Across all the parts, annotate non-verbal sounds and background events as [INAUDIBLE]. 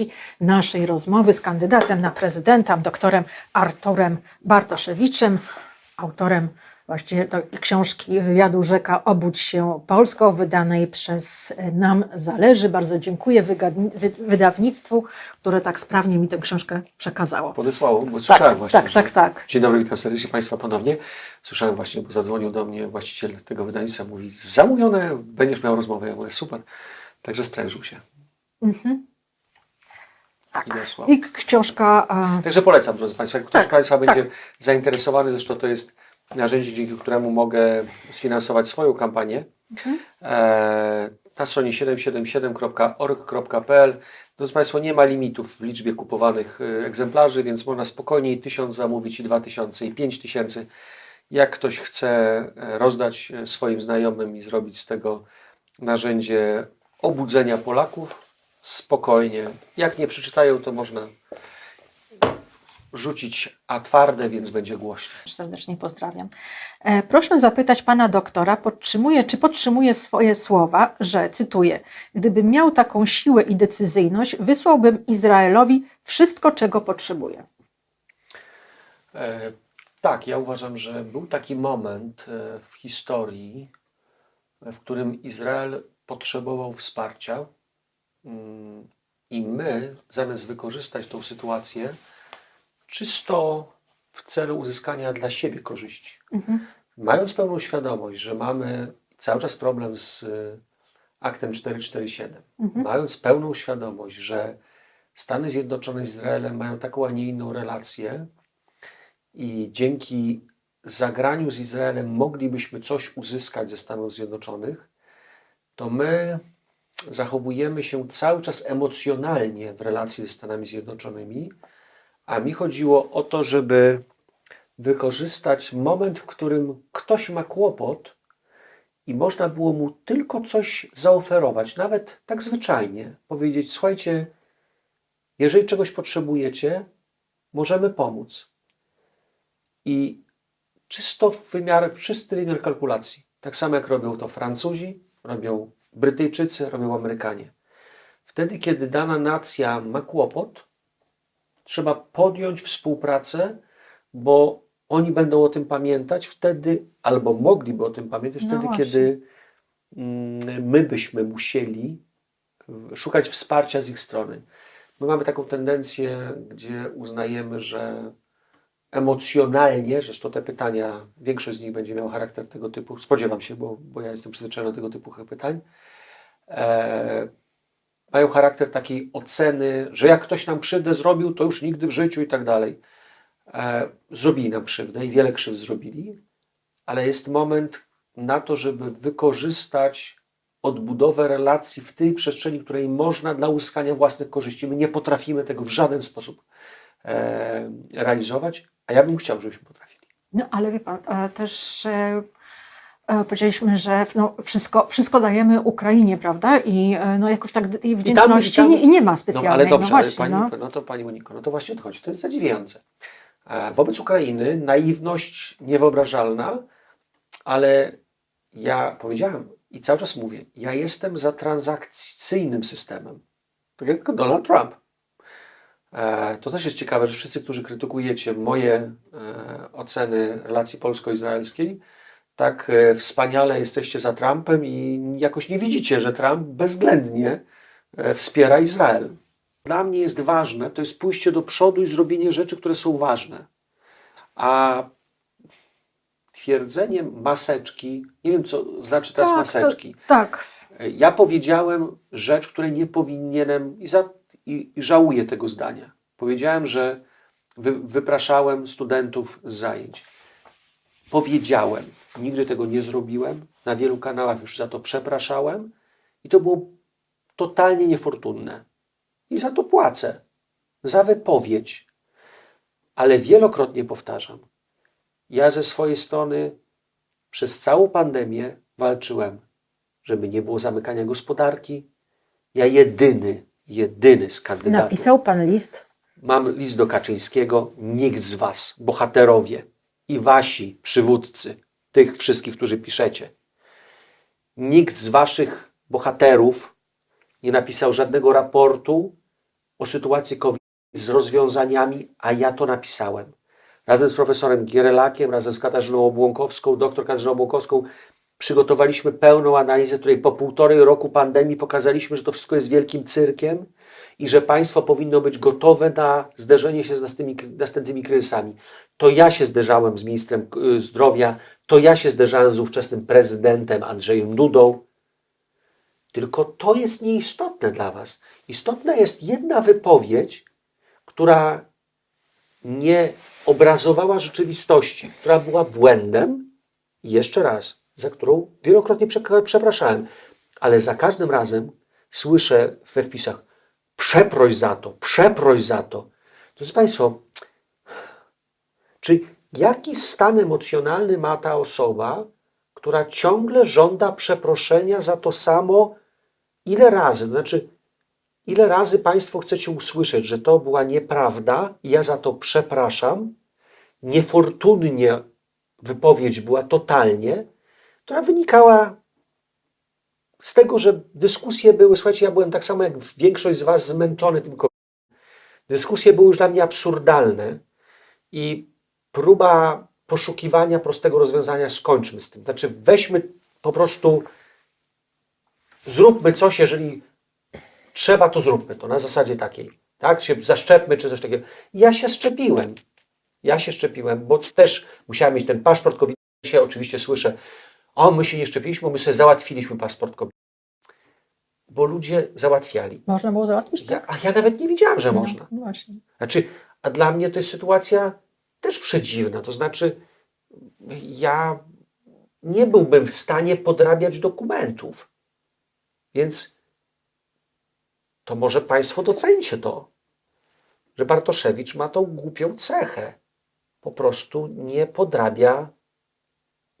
części naszej rozmowy z kandydatem na prezydenta, doktorem Arturem Bartoszewiczem, autorem właściwie to książki wywiadu Rzeka Obudź się Polsko, wydanej przez Nam Zależy. Bardzo dziękuję wydawnictwu, które tak sprawnie mi tę książkę przekazało. Podesłało, bo słyszałem właśnie. tak, tak, tak. Dzień dobry, witam serdecznie Państwa ponownie. Słyszałem właśnie, bo zadzwonił do mnie właściciel tego wydawnictwa, mówi zamówione, będziesz miał rozmowę. Ja mówię super. Także sprężył się. Tak. I książka e, Także polecam, drodzy Państwa. Jak ktoś Tak, z Państwa tak. będzie zainteresowany, zresztą to jest narzędzie, dzięki któremu mogę sfinansować swoją kampanię. Mhm. E, na stronie 777.org.pl Drodzy Państwo, nie ma limitów w liczbie kupowanych e, egzemplarzy, więc można spokojnie i 1000 zamówić, i 2000, i 5000. Jak ktoś chce e, rozdać swoim znajomym i zrobić z tego narzędzie obudzenia Polaków, spokojnie. Jak nie przeczytają, to można rzucić a twarde, więc będzie głośno. serdecznie pozdrawiam. E, proszę zapytać pana doktora, podtrzymuje, czy podtrzymuje swoje słowa, że, cytuję, gdybym miał taką siłę i decyzyjność, wysłałbym Izraelowi wszystko, czego potrzebuje. E, tak, ja uważam, że był taki moment e, w historii, w którym Izrael potrzebował wsparcia i my, zamiast wykorzystać tą sytuację czysto w celu uzyskania dla siebie korzyści, mając pełną świadomość, że mamy cały czas problem z e, aktem 447, mając pełną świadomość, że Stany Zjednoczone z Izraelem mają taką, a nie inną relację, i dzięki zagraniu z Izraelem moglibyśmy coś uzyskać ze Stanów Zjednoczonych, to my zachowujemy się cały czas emocjonalnie w relacji ze Stanami Zjednoczonymi, a mi chodziło o to, żeby wykorzystać moment, w którym ktoś ma kłopot i można było mu tylko coś zaoferować, nawet tak zwyczajnie, powiedzieć: Słuchajcie, jeżeli czegoś potrzebujecie, możemy pomóc i czysto w wymiar, czysty wymiar kalkulacji. Tak samo jak robią to Francuzi, robią Brytyjczycy, robią Amerykanie. Wtedy, kiedy dana nacja ma kłopot, trzeba podjąć współpracę, bo oni będą o tym pamiętać wtedy, albo mogliby o tym pamiętać No wtedy, właśnie. kiedy mm, my byśmy musieli szukać wsparcia z ich strony. My mamy taką tendencję, gdzie uznajemy, że emocjonalnie, zresztą te pytania, większość z nich będzie miała charakter tego typu, spodziewam się, bo, bo ja jestem przyzwyczajony do tego typu pytań, e, mają charakter takiej oceny, że jak ktoś nam krzywdę zrobił, to już nigdy w życiu i tak dalej. E, zrobili nam krzywdę i wiele krzywd zrobili, ale jest moment na to, żeby wykorzystać odbudowę relacji w tej przestrzeni, której można dla uzyskania własnych korzyści. My nie potrafimy tego w żaden sposób e, realizować, a ja bym chciał, żebyśmy potrafili. No ale wie pan, e, też e, e, powiedzieliśmy, że no, wszystko, wszystko dajemy Ukrainie, prawda? I no, jakoś tak d- i wdzięczności tam- nie, nie ma specjalnej. No ale dobrze, no ale właśnie, pani, no. no. to Pani Moniko, no to właśnie o to chodzi. To jest zadziwiające. Wobec Ukrainy naiwność niewyobrażalna, ale ja powiedziałem i cały czas mówię, ja jestem za transakcyjnym systemem. Tak jak Donald Trump. E, To też jest ciekawe, że wszyscy, którzy krytykujecie moje e, oceny relacji polsko-izraelskiej, tak e, wspaniale jesteście za Trumpem i jakoś nie widzicie, że Trump bezwzględnie wspiera Izrael. Dla mnie jest ważne, to jest pójście do przodu i zrobienie rzeczy, które są ważne. A twierdzenie maseczki, nie wiem co znaczy teraz Tak, maseczki. To, tak. Ja powiedziałem rzecz, której nie powinienem i, za, i, żałuję tego zdania. Powiedziałem, że wy, wypraszałem studentów z zajęć. Powiedziałem, nigdy tego nie zrobiłem. Na wielu kanałach już za to przepraszałem i to było totalnie niefortunne. I za to płacę. Za wypowiedź. Ale wielokrotnie powtarzam. Ja ze swojej strony przez całą pandemię walczyłem żeby nie było zamykania gospodarki. Ja jedyny, jedyny z kandydatów. Napisał pan list. Mam list do Kaczyńskiego. Nikt z Was, bohaterowie i Wasi przywódcy, tych wszystkich, którzy piszecie, nikt z Waszych bohaterów nie napisał żadnego raportu o sytuacji COVID z rozwiązaniami, a ja to napisałem. Razem z profesorem Gierelakiem, razem z Katarzyną Obłąkowską, doktor Katarzyną Obłąkowską, przygotowaliśmy pełną analizę, której po półtorej roku pandemii pokazaliśmy, że to wszystko jest wielkim cyrkiem i że państwo powinno być gotowe na zderzenie się z następnymi, kryzysami. To ja się zderzałem z ministrem y, zdrowia, to ja się zderzałem z ówczesnym prezydentem Andrzejem Dudą. Tylko to jest nieistotne dla Was. Istotna jest jedna wypowiedź, która nie obrazowała rzeczywistości, która była błędem i jeszcze raz, za którą wielokrotnie przepraszałem, ale za każdym razem słyszę we wpisach przeproś za to, przeproś za to. Drodzy Państwo, czy jaki stan emocjonalny ma ta osoba, która ciągle żąda przeproszenia za to samo, ile razy? To znaczy, ile razy Państwo chcecie usłyszeć, że to była nieprawda i ja za to przepraszam? Niefortunnie wypowiedź była totalnie, która wynikała z tego, że dyskusje były, słuchajcie, ja byłem tak samo jak większość z Was zmęczony tym COVID. Dyskusje były już dla mnie absurdalne i próba poszukiwania prostego rozwiązania skończmy z tym. Znaczy, weźmy po prostu, zróbmy coś, jeżeli trzeba, to zróbmy to na zasadzie takiej. Tak? Się zaszczepmy czy coś takiego. Ja się szczepiłem. Ja się szczepiłem, bo też musiałem mieć ten paszport COVID. Się oczywiście słyszę, o, my się nie szczepiliśmy, bo my sobie załatwiliśmy paszport COVID. Bo ludzie załatwiali. Można było załatwić? Ja, a ja nawet nie wiedziałem, że można. No właśnie. Znaczy, a dla mnie to jest sytuacja też przedziwna. To znaczy, ja nie byłbym w stanie podrabiać dokumentów. Więc to może Państwo docencie to, że Bartoszewicz ma tą głupią cechę. Po prostu nie podrabia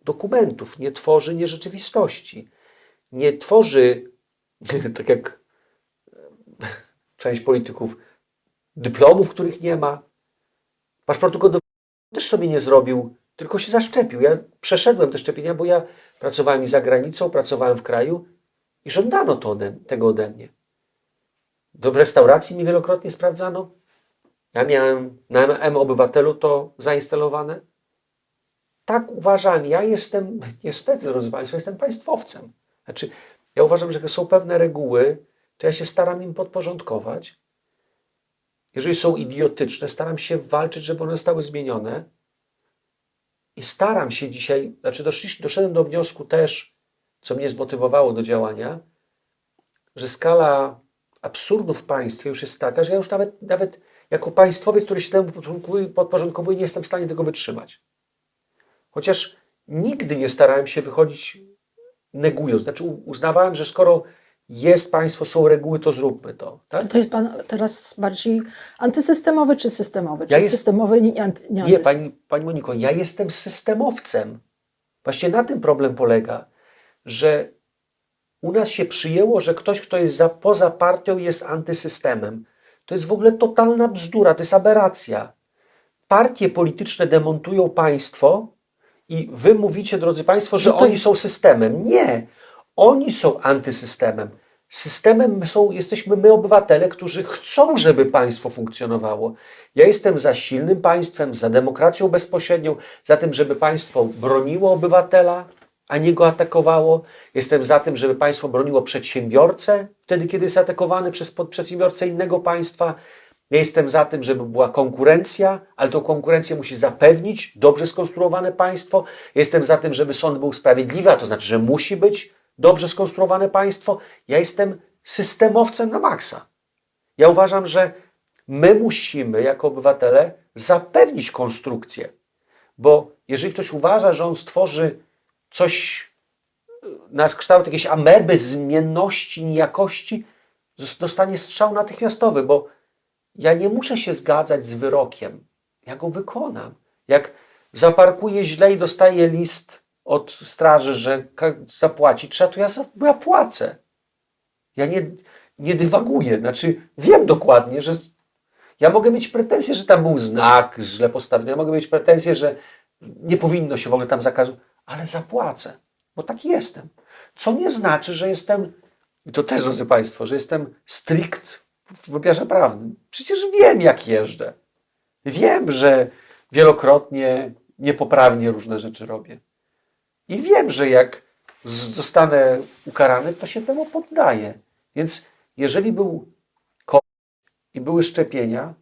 dokumentów, nie tworzy nierzeczywistości. Nie tworzy, [LAUGHS] tak jak część polityków, dyplomów, których nie ma. Paszportu kodowego też sobie nie zrobił, tylko się zaszczepił. Ja przeszedłem te szczepienia, bo ja pracowałem i za granicą, pracowałem w kraju i żądano to ode, tego ode mnie. Do w restauracji mi wielokrotnie sprawdzano. Ja miałem na M-Obywatelu to zainstalowane. Tak uważam. Ja jestem, niestety, drodzy Państwo, jestem państwowcem. Znaczy, ja uważam, że są pewne reguły, to ja się staram im podporządkować. Jeżeli są idiotyczne, staram się walczyć, żeby one zostały zmienione. I staram się dzisiaj, znaczy doszedłem do wniosku też, co mnie zmotywowało do działania, że skala absurdów w państwie już jest taka, że ja już nawet, nawet jako państwowiec, który się temu podporządkowuje, nie jestem w stanie tego wytrzymać. Chociaż nigdy nie starałem się wychodzić negując. Znaczy uznawałem, że skoro jest państwo, są reguły, to zróbmy to. Tak? To jest pan teraz bardziej antysystemowy czy systemowy? Czy Ja jest- systemowy, nie, anty, nie, Nie, pani, pani Moniko, ja jestem systemowcem. Właśnie na tym problem polega, że u nas się przyjęło, że ktoś, kto jest za, poza partią, jest antysystemem. To jest w ogóle totalna bzdura, to jest aberracja. Partie polityczne demontują państwo i wy mówicie, drodzy Państwo, że No oni są systemem. Nie, oni są antysystemem. Systemem są, jesteśmy my, obywatele, którzy chcą, żeby państwo funkcjonowało. Ja jestem za silnym państwem, za demokracją bezpośrednią, za tym, żeby państwo broniło obywatela, a nie go atakowało. Jestem za tym, żeby państwo broniło przedsiębiorcę wtedy, kiedy jest atakowany przez przedsiębiorcę innego państwa. Ja jestem za tym, żeby była konkurencja, ale tą konkurencję musi zapewnić dobrze skonstruowane państwo. Ja Jestem za tym, żeby sąd był sprawiedliwy, a to znaczy, że musi być dobrze skonstruowane państwo. Ja jestem systemowcem na maksa. Ja uważam, że my musimy jako obywatele zapewnić konstrukcję, bo jeżeli ktoś uważa, że on stworzy coś y, na kształt jakiejś ameby, zmienności, niejakości, zos- dostanie strzał natychmiastowy, bo ja nie muszę się zgadzać z wyrokiem. Ja go wykonam. Jak zaparkuję źle i dostaję list od straży, że zapłacić trzeba, to ja, ja płacę. Ja nie, nie dywaguję. Znaczy, wiem dokładnie, że ja mogę mieć pretensje, że tam był znak źle postawiony. Ja mogę mieć pretensje, że nie powinno się w ogóle tam zakazu, ale zapłacę, bo taki jestem. Co nie znaczy, że jestem, i to też, drodzy Państwo, że jestem strict w wymiarze prawnym. Przecież wiem, jak jeżdżę. Wiem, że wielokrotnie niepoprawnie różne rzeczy robię. I wiem, że jak zostanę ukarany, to się temu poddaję. Więc jeżeli był COVID i były szczepienia,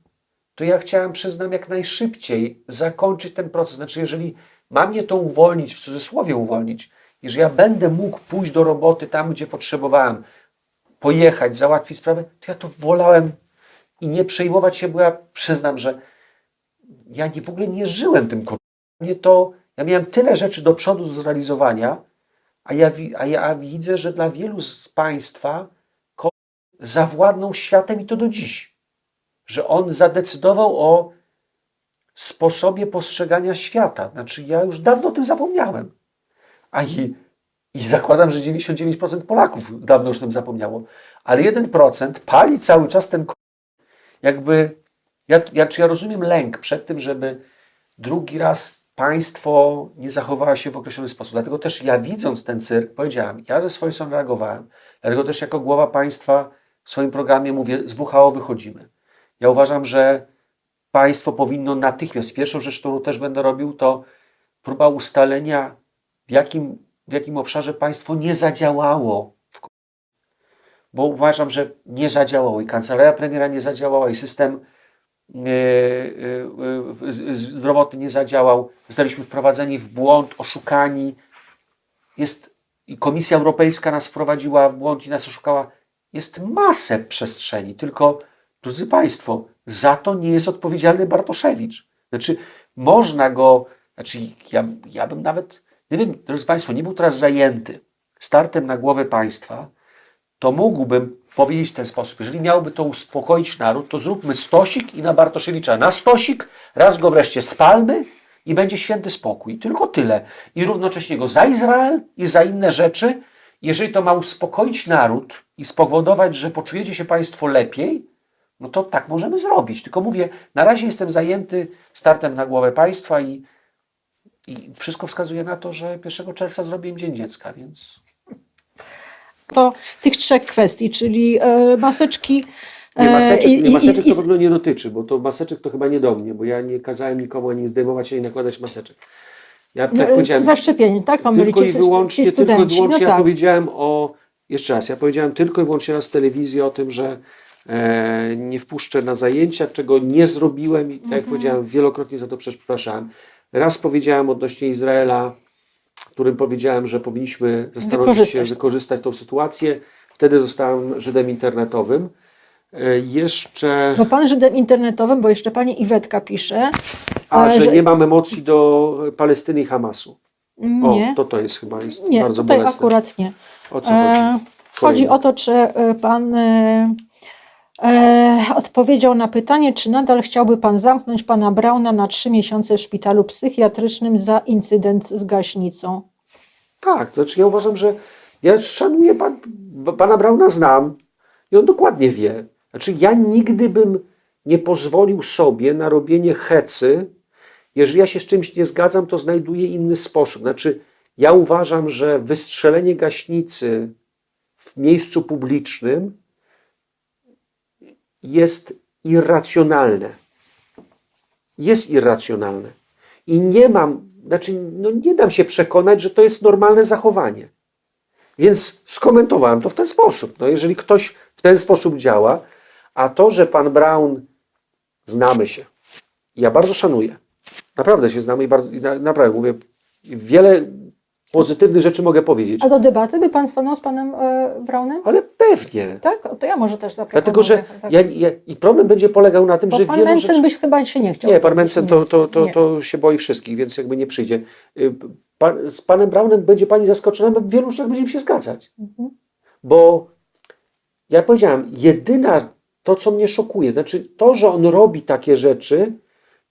to ja chciałem, przyznam, jak najszybciej zakończyć ten proces. Znaczy, jeżeli ma mnie to uwolnić, w cudzysłowie uwolnić, i że ja będę mógł pójść do roboty tam, gdzie potrzebowałem, pojechać, załatwić sprawę, to ja to wolałem i nie przejmować się, bo ja przyznam, że ja nie, w ogóle nie żyłem tym. Mnie to, ja miałem tyle rzeczy do przodu do zrealizowania, a ja, a ja widzę, że dla wielu z Państwa zawładnął światem i to do dziś. Że on zadecydował o sposobie postrzegania świata. Znaczy, ja już dawno o tym zapomniałem. A i, i zakładam, że 99% Polaków dawno już tym zapomniało. Ale 1% pali cały czas ten jakby. Ja, ja, czy ja rozumiem lęk przed tym, żeby drugi raz państwo nie zachowało się w określony sposób. Dlatego też ja widząc ten cyrk, powiedziałem, ja ze swojej strony reagowałem. Dlatego też jako głowa państwa w swoim programie mówię, z WHO wychodzimy. Ja uważam, że państwo powinno natychmiast, pierwszą rzecz, którą też będę robił, to próba ustalenia, w jakim, w jakim obszarze państwo nie zadziałało. Bo uważam, że nie zadziałało i kancelaria premiera nie zadziałała, i system e, z- z- zdrowotny nie zadziałał. Zostaliśmy wprowadzeni w błąd, oszukani. Jest, I Komisja Europejska nas wprowadziła w błąd i nas oszukała. Jest masę przestrzeni, tylko, drodzy Państwo, za to nie jest odpowiedzialny Bartoszewicz. Znaczy, można go, znaczy, ja, ja bym nawet, gdybym, drodzy Państwo, nie był teraz zajęty startem na głowę państwa, to mógłbym powiedzieć w ten sposób, jeżeli miałoby to uspokoić naród, to zróbmy stosik i na Bartoszewicza na stosik, raz go wreszcie spalmy i będzie święty spokój. Tylko tyle. I równocześnie go za Izrael i za inne rzeczy. Jeżeli to ma uspokoić naród i spowodować, że poczujecie się Państwo lepiej, no to tak możemy zrobić. Tylko mówię, na razie jestem zajęty startem na głowę państwa i, i wszystko wskazuje na to, że 1 czerwca zrobię im Dzień Dziecka, więc To tych trzech kwestii, czyli e, maseczki. Nie, e, maseczek, i- nie, i- maseczek i- to w ogóle nie dotyczy, bo to maseczek to chyba nie do mnie, bo ja nie kazałem nikomu ani zdejmować, ani nakładać maseczek. Ja tak no, powiedziałem, zaszczepienie, tak? To tylko i wyłącznie, ci tylko i studenci. wyłącznie no ja tak. powiedziałem o, jeszcze raz, ja powiedziałem tylko i wyłącznie raz w telewizji o tym, że e, nie wpuszczę na zajęcia, czego nie zrobiłem i tak Mhm. jak powiedziałem, wielokrotnie za to przepraszałem. Raz powiedziałem odnośnie Izraela, którym powiedziałem, że powinniśmy zastanowić się, Wykorzystać. wykorzystać tą sytuację. Wtedy zostałem Żydem internetowym. E, Jeszcze... Bo pan Żydem internetowym, bo jeszcze pani Iwetka pisze, A, e, że nie mamy emocji do Palestyny i Hamasu. O, nie, to to jest chyba jest nie, bardzo tutaj bolesne. akurat nie. O co chodzi? E, chodzi o to, czy e, pan e, odpowiedział na pytanie, czy nadal chciałby pan zamknąć pana Brauna na trzy miesiące w szpitalu psychiatrycznym za incydent z gaśnicą. Tak, znaczy ja uważam, że ja szanuję pan, pana Brauna znam i on dokładnie wie. Znaczy ja nigdy bym nie pozwolił sobie na robienie hecy. Jeżeli ja się z czymś nie zgadzam, to znajduję inny sposób. Znaczy ja uważam, że wystrzelenie gaśnicy w miejscu publicznym jest irracjonalne. Jest irracjonalne. I nie mam, znaczy, no nie dam się przekonać, że to jest normalne zachowanie. Więc skomentowałem to w ten sposób. No jeżeli ktoś w ten sposób działa, a to, że pan Brown znamy się, ja bardzo szanuję. Naprawdę się znamy i bardzo, naprawdę mówię, wiele pozytywnych rzeczy mogę powiedzieć. A do debaty by pan stanął z panem e, Braunem? Ale pewnie. Tak? To ja może też zaproponuję. Dlatego, że tak. ja, ja, i problem będzie polegał na tym, Bo że pan wielu Mencen rzeczy... byś chyba się nie chciał. Nie, pan. Mencen to, to, to, Nie. to się boi wszystkich, więc jakby nie przyjdzie. Y, Pan, z panem Brownem będzie pani zaskoczona, bo w wielu rzeczach będziemy się zgadzać. Mhm. Bo ja powiedziałem, jedyna to, co mnie szokuje, znaczy to, że on robi takie rzeczy,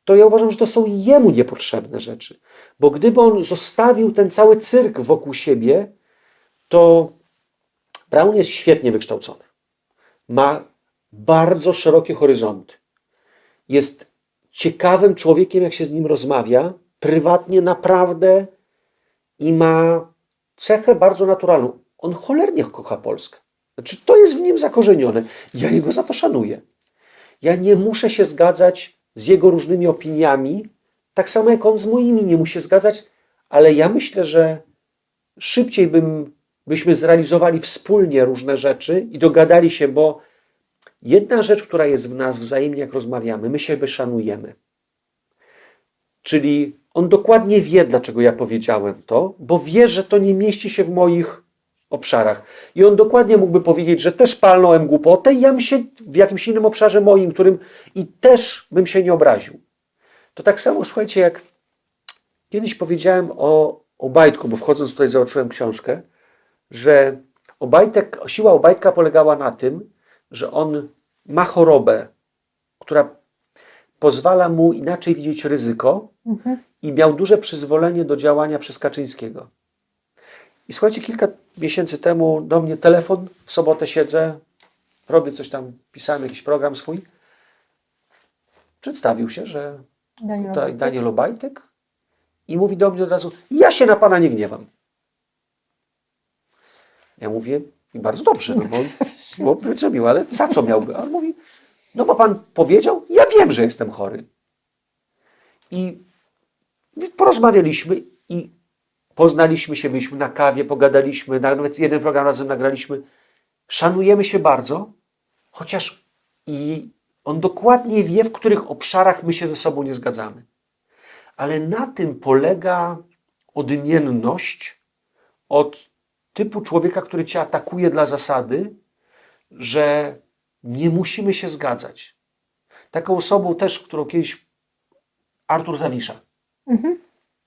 to ja uważam, że to są jemu niepotrzebne rzeczy. Bo gdyby on zostawił ten cały cyrk wokół siebie, to Brown jest świetnie wykształcony. Ma bardzo szerokie horyzonty. Jest ciekawym człowiekiem, jak się z nim rozmawia, prywatnie naprawdę i ma cechę bardzo naturalną. On cholernie kocha Polskę. Znaczy, to jest w nim zakorzenione. Ja jego za to szanuję. Ja nie muszę się zgadzać z jego różnymi opiniami, tak samo jak on z moimi nie musi się zgadzać, ale ja myślę, że szybciej bym, byśmy zrealizowali wspólnie różne rzeczy i dogadali się, bo jedna rzecz, która jest w nas wzajemnie, jak rozmawiamy, my siebie szanujemy. Czyli on dokładnie wie, dlaczego ja powiedziałem to, bo wie, że to nie mieści się w moich obszarach. I on dokładnie mógłby powiedzieć, że też palnąłem głupotę i ja bym się w jakimś innym obszarze moim, którym i też bym się nie obraził. To tak samo, słuchajcie, jak kiedyś powiedziałem o Obajtku, bo wchodząc tutaj zobaczyłem książkę, że Obajtek, siła Obajtka polegała na tym, że on ma chorobę, która pozwala mu inaczej widzieć ryzyko i miał duże przyzwolenie do działania przez Kaczyńskiego. I słuchajcie, kilka miesięcy temu do mnie telefon, w sobotę siedzę, robię coś tam, pisałem jakiś program swój. Przedstawił się, że Daniel tutaj Daniel Obajtek i mówi do mnie od razu, ja się na pana nie gniewam. Ja mówię, i bardzo dobrze, no bo, bo co miło, ale za co miałby? A on mówi, no bo pan powiedział, ja wiem, że jestem chory. I porozmawialiśmy i poznaliśmy się, byliśmy na kawie, pogadaliśmy, nawet jeden program razem nagraliśmy. Szanujemy się bardzo, chociaż i on dokładnie wie, w których obszarach my się ze sobą nie zgadzamy. Ale na tym polega odmienność od typu człowieka, który cię atakuje dla zasady, że nie musimy się zgadzać. Taką osobą też, którą kiedyś Artur Zawisza.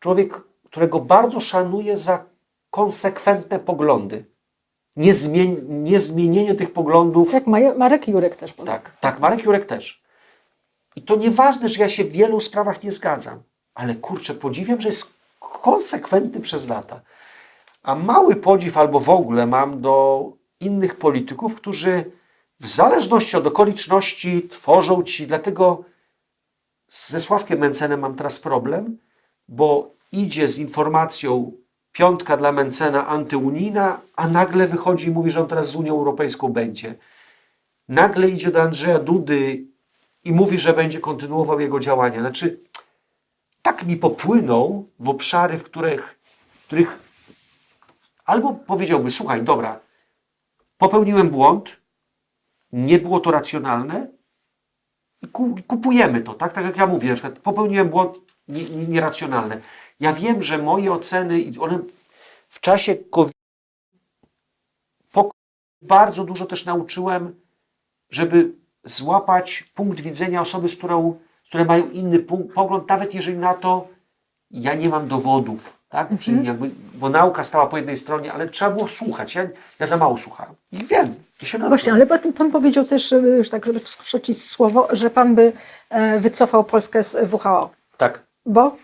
Człowiek, którego bardzo szanuję za konsekwentne poglądy. Niezmienienie tych poglądów. Jak Maje- Marek Jurek też. Tak, tak, Marek Jurek też. I to nieważne, że ja się w wielu sprawach nie zgadzam, ale kurczę, podziwiam, że jest konsekwentny przez lata. A mały podziw albo w ogóle mam do innych polityków, którzy w zależności od okoliczności tworzą ci, dlatego ze Sławkiem Mencenem mam teraz problem, bo idzie z informacją piątka dla Mencena antyunijna, a nagle wychodzi i mówi, że on teraz z Unią Europejską będzie nagle idzie do Andrzeja Dudy i mówi, że będzie kontynuował jego działania. Znaczy, tak mi popłynął w obszary, w których, w których albo powiedziałby, słuchaj, dobra, popełniłem błąd, nie było to racjonalne i ku- kupujemy to, tak? Tak jak ja mówię, na przykład popełniłem błąd nie- nie- nieracjonalny. Ja wiem, że moje oceny, i one w czasie COVID po bardzo dużo też nauczyłem, żeby złapać punkt widzenia osoby, z którą, które mają inny punkt, pogląd, nawet jeżeli na to ja nie mam dowodów, tak? Czyli jakby, bo nauka stała po jednej stronie, ale trzeba było słuchać. Ja, ja za mało słuchałem. I wiem. I się No właśnie, ale pan, powiedział też, żeby już tak, żeby wskrzecić słowo, że pan by e, wycofał Polskę z WHO. Tak. Bo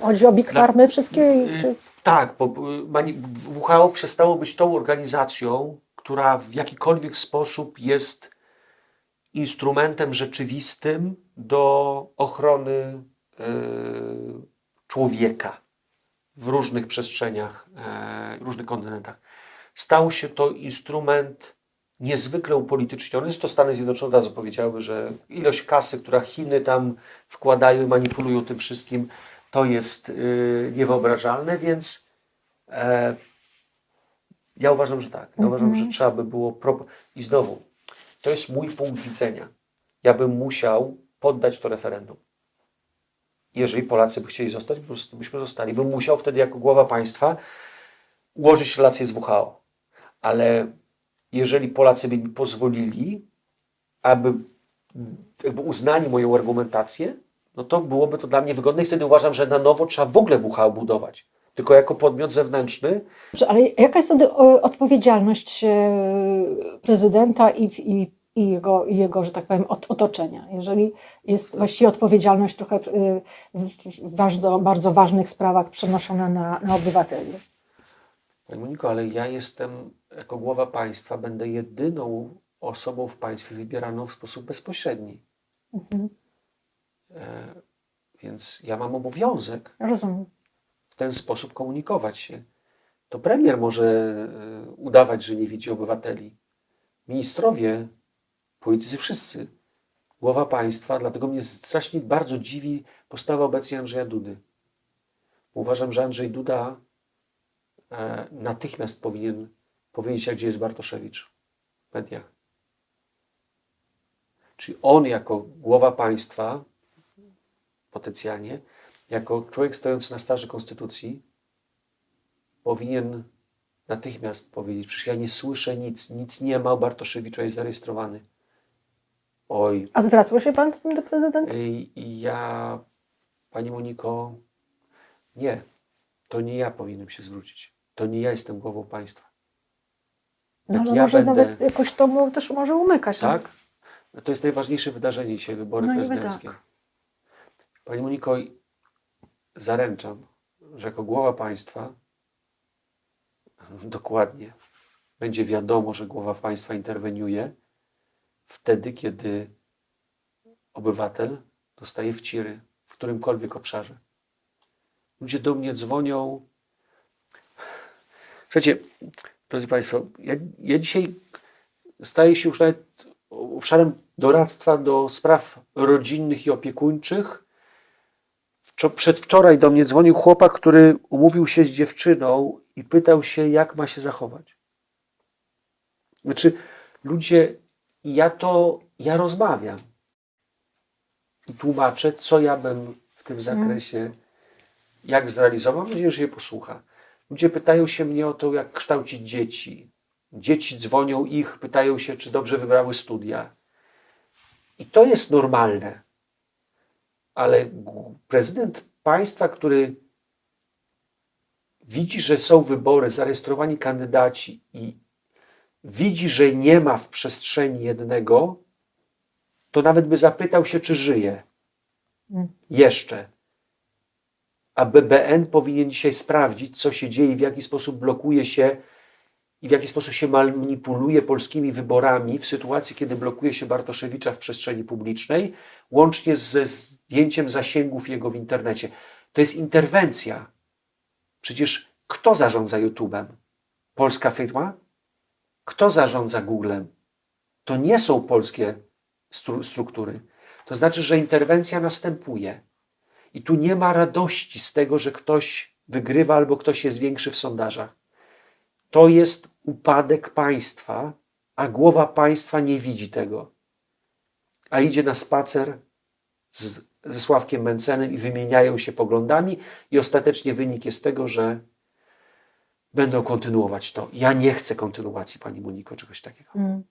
chodzi o Big Farmy wszystkie. Y, Tak, bo y, WHO przestało być tą organizacją, która w jakikolwiek sposób jest instrumentem rzeczywistym do ochrony y, człowieka w różnych przestrzeniach, e, różnych kontynentach. Stał się to instrument niezwykle upolityczniony. To Stany Zjednoczone od razu powiedziały, że ilość kasy, która Chiny tam wkładają i manipulują tym wszystkim, to jest y, niewyobrażalne, więc e, ja uważam, że tak. Ja uważam, że trzeba by było. I znowu, to jest mój punkt widzenia. Ja bym musiał poddać to referendum. Jeżeli Polacy by chcieli zostać, byśmy zostali. Bym musiał wtedy jako głowa państwa ułożyć relacje z WHO. Ale jeżeli Polacy by mi pozwolili, aby jakby uznali moją argumentację, no to byłoby to dla mnie wygodne i wtedy uważam, że na nowo trzeba w ogóle WHO budować. Tylko jako podmiot zewnętrzny, Ale jaka jest wtedy odpowiedzialność e, prezydenta i, i, i, jego, i jego, że tak powiem, ot- otoczenia? Jeżeli jest właściwie odpowiedzialność trochę e, w, bardzo, bardzo ważnych sprawach przenoszona na, na obywateli. Pani Moniko, ale ja jestem jako głowa państwa, będę jedyną osobą w państwie wybieraną w sposób bezpośredni. E, więc ja mam obowiązek Rozumiem. w ten sposób komunikować się. To premier może e, udawać, że nie widzi obywateli, ministrowie, politycy wszyscy, głowa państwa, dlatego mnie strasznie bardzo dziwi postawa obecnie Andrzeja Dudy. Uważam, że Andrzej Duda e, natychmiast powinien powiedzieć, gdzie jest Bartoszewicz w mediach. Czyli on jako głowa państwa, potencjalnie, jako człowiek stojący na straży konstytucji, powinien natychmiast powiedzieć, przecież ja nie słyszę nic, nic nie ma, Bartoszewicza jest zarejestrowany. Oj, A zwracał się pan z tym do prezydenta? ja, Pani Moniko, nie, to nie ja powinienem się zwrócić. To nie ja jestem głową państwa. No tak ale ja może będę- nawet jakoś to mu też może umykać. no. Tak? No to jest najważniejsze wydarzenie dzisiaj, wybory No prezydenckie. tak. Pani Moniko, zaręczam, że jako głowa państwa [LAUGHS] dokładnie będzie wiadomo, że głowa państwa interweniuje wtedy, kiedy obywatel dostaje wciry w którymkolwiek obszarze. Ludzie do mnie dzwonią. Słuchajcie, drodzy Państwo, ja, ja dzisiaj staję się już nawet obszarem doradztwa do spraw rodzinnych i opiekuńczych. Wczo- Przedwczoraj do mnie dzwonił chłopak, który umówił się z dziewczyną i pytał się, jak ma się zachować. Znaczy, ludzie, ja to, ja rozmawiam i tłumaczę, co ja bym w tym zakresie, jak zrealizował. Mam nadzieję, że je posłucha. Ludzie pytają się mnie o to, jak kształcić dzieci. Dzieci dzwonią ich, pytają się, czy dobrze wybrały studia. I to jest normalne. Ale prezydent państwa, który widzi, że są wybory, zarejestrowani kandydaci i widzi, że nie ma w przestrzeni jednego, to nawet by zapytał się, czy żyje. Jeszcze. A BBN powinien dzisiaj sprawdzić, co się dzieje, w jaki sposób blokuje się i w jaki sposób się manipuluje polskimi wyborami w sytuacji, kiedy blokuje się Bartoszewicza w przestrzeni publicznej, łącznie ze zdjęciem zasięgów jego w internecie. To jest interwencja. Przecież kto zarządza YouTube'em? Polska firma? Kto zarządza Googlem? To nie są polskie stru- struktury. To znaczy, że interwencja następuje. I tu nie ma radości z tego, że ktoś wygrywa albo ktoś jest większy w sondażach. To jest upadek państwa, a głowa państwa nie widzi tego. A idzie na spacer z, ze Sławkiem Mencenem i wymieniają się poglądami, i ostatecznie wynik jest tego, że będą kontynuować to. Ja nie chcę kontynuacji, pani Moniko, czegoś takiego. Mm.